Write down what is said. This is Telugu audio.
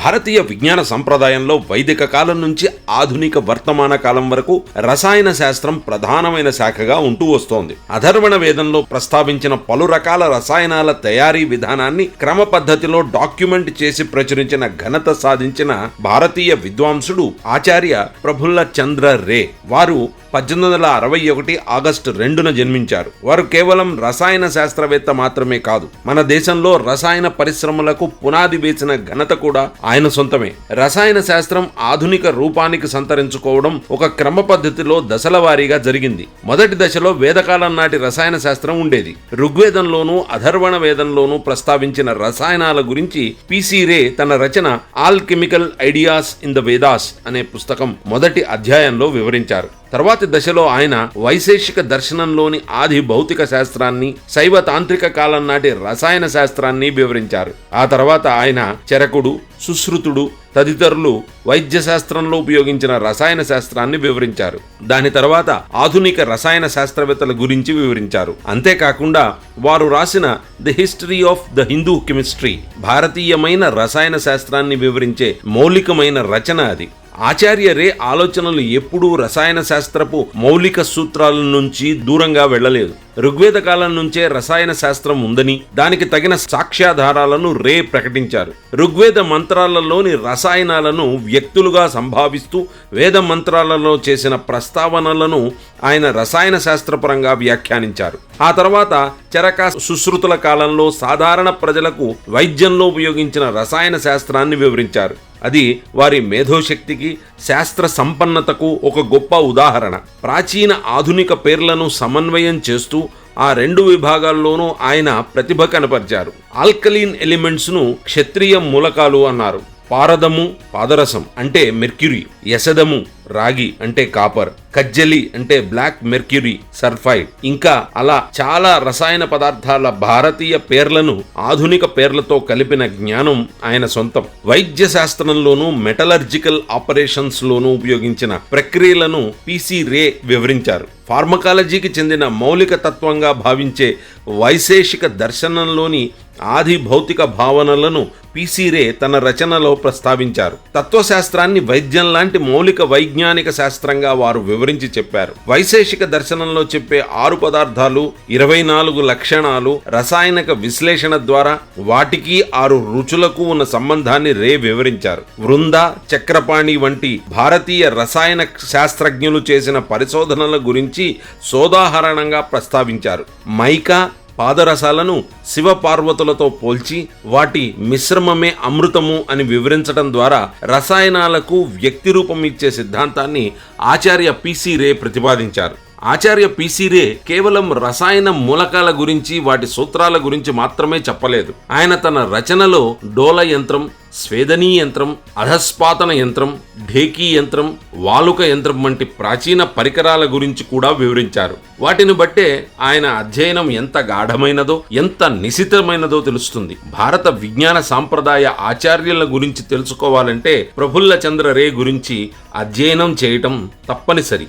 భారతీయ విజ్ఞాన సంప్రదాయంలో వైదిక కాలం నుంచి ఆధునిక వర్తమాన కాలం వరకు రసాయన శాస్త్రం ప్రధానమైన శాఖగా ఉంటూ వస్తోంది. అధర్వణ వేదంలో ప్రస్తావించిన పలు రకాల రసాయనాల తయారీ విధానాన్ని క్రమ పద్ధతిలో డాక్యుమెంట్ చేసి ప్రచురించిన ఘనత సాధించిన భారతీయ విద్వాంసుడు ఆచార్య ప్రఫుల్ల చంద్ర రే వారు పద్దెనిమిది వందల అరవై ఒకటి ఆగస్టు రెండున జన్మించారు. వారు కేవలం రసాయన శాస్త్రవేత్త మాత్రమే కాదు మన దేశంలో రసాయన పరిశ్రమలకు పునాది వేసిన ఘనత కూడా ఆయన సొంతమే. రసాయన శాస్త్రం ఆధునిక రూపానికి సంతరించుకోవడం ఒక క్రమ పద్ధతిలో దశల వారీగా జరిగింది. మొదటి దశలో వేదకాలం నాటి రసాయన శాస్త్రం ఉండేది. ఋగ్వేదంలోనూ అధర్వణ వేదంలోనూ ప్రస్తావించిన రసాయనాల గురించి పిసి రే తన రచన alchemical ideas in the Vedas అనే పుస్తకం మొదటి అధ్యాయంలో వివరించారు. తర్వాతి దశలో ఆయన వైశేషిక దర్శనంలోని ఆది భౌతిక శాస్త్రాన్ని శైవ తాంత్రిక కాలం నాటి రసాయన శాస్త్రాన్ని వివరించారు. ఆ తర్వాత ఆయన చరకుడు సుశ్రుతుడు తదితరులు వైద్య శాస్త్రంలో ఉపయోగించిన రసాయన శాస్త్రాన్ని వివరించారు. దాని తర్వాత ఆధునిక రసాయన శాస్త్రవేత్తల గురించి వివరించారు. అంతేకాకుండా వారు రాసిన the history of the Hindu chemistry భారతీయమైన రసాయన శాస్త్రాన్ని వివరించే మౌలికమైన రచన అది. ఆచార్యరే ఆలోచనలు ఎప్పుడూ రసాయన శాస్త్రపు మౌలిక సూత్రాల నుంచి దూరంగా వెళ్ళలేదు. ఋగ్వేద కాలం నుంచే రసాయన శాస్త్రం ఉందని దానికి తగిన సాక్ష్యాధారాలను రే ప్రకటించారు. ఋగ్వేద మంత్రాలలోని రసాయనాలను వ్యక్తులుగా సంభావిస్తూ వేద మంత్రాలలో చేసిన ప్రస్తావనలను ఆయన రసాయన శాస్త్రపరంగా వ్యాఖ్యానించారు. ఆ తర్వాత చరక సుశ్రుతుల కాలంలో సాధారణ ప్రజలకు వైద్యంలో ఉపయోగించిన రసాయన శాస్త్రాన్ని వివరించారు. అది వారి మేధోశక్తికి శాస్త్ర సంపన్నతకు ఒక గొప్ప ఉదాహరణ. ప్రాచీన ఆధునిక పేర్లను సమన్వయం చేస్తూ ఆ రెండు విభాగాల్లోనూ ఆయన ప్రతిభ కనపరిచారు. ఆల్కలీన్ ఎలిమెంట్స్ను క్షత్రియ మూలకాలు అన్నారు. పారదము పాదరసం అంటే మెర్క్యూరీ యసదము రాగి అంటే కాపర్. కజ్జలి అంటే బ్లాక్ మెర్క్యూరీ సల్ఫైడ్. ఇంకా అలా చాలా రసాయన పదార్థాల భారతీయ పేర్లను ఆధునిక పేర్లతో కలిపిన జ్ఞానం ఆయన సొంతం. వైద్య శాస్త్రంలోనూ మెటలర్జికల్ ఆపరేషన్స్ లోనూ ఉపయోగించిన ప్రక్రియలను పిసి రే వివరించారు. ఫార్మకాలజీకి చెందిన మౌలిక తత్వంగా భావించే వైశేషిక దర్శనంలోని ఆది భౌతిక భావనలను పీసీరే రే తన రచనలో ప్రస్తావించారు. తత్వశాస్త్రాన్ని వైద్యం లాంటి మౌలిక వైజ్ఞానిక శాస్త్రంగా వారు వివరించి చెప్పారు. వైశేషిక దర్శనంలో చెప్పే ఆరు పదార్థాలు ఇరవై నాలుగు లక్షణాలు రసాయనిక విశ్లేషణ ద్వారా వాటికి ఆరు రుచులకు ఉన్న సంబంధాన్ని రే వివరించారు. వృంద చక్రపాణి వంటి భారతీయ రసాయన శాస్త్రజ్ఞులు చేసిన పరిశోధనల గురించి సోదాహరణంగా ప్రస్తావించారు. మైకా పాదరసాలను శివపార్వతులతో పోల్చి వాటి మిశ్రమమే అమృతము అని వివరించడం ద్వారా రసాయనాలకు వ్యక్తి రూపం ఇచ్చే సిద్ధాంతాన్ని ఆచార్య పిసి రే ప్రతిపాదించారు. ఆచార్య పీసీరే రే కేవలం రసాయన మూలకాల గురించి వాటి సూత్రాల గురించి మాత్రమే చెప్పలేదు. ఆయన తన రచనలో డోల యంత్రం స్వేదనీ యంత్రం అధస్పాతన యంత్రం ఢేకీ యంత్రం వాలుక యంత్రం వంటి ప్రాచీన పరికరాల గురించి కూడా వివరించారు. వాటిని బట్టే ఆయన అధ్యయనం ఎంత గాఢమైనదో ఎంత నిశితమైనదో తెలుస్తుంది. భారత విజ్ఞాన సాంప్రదాయ ఆచార్యుల గురించి తెలుసుకోవాలంటే ప్రఫుల్ల చంద్ర రే గురించి అధ్యయనం చేయటం తప్పనిసరి.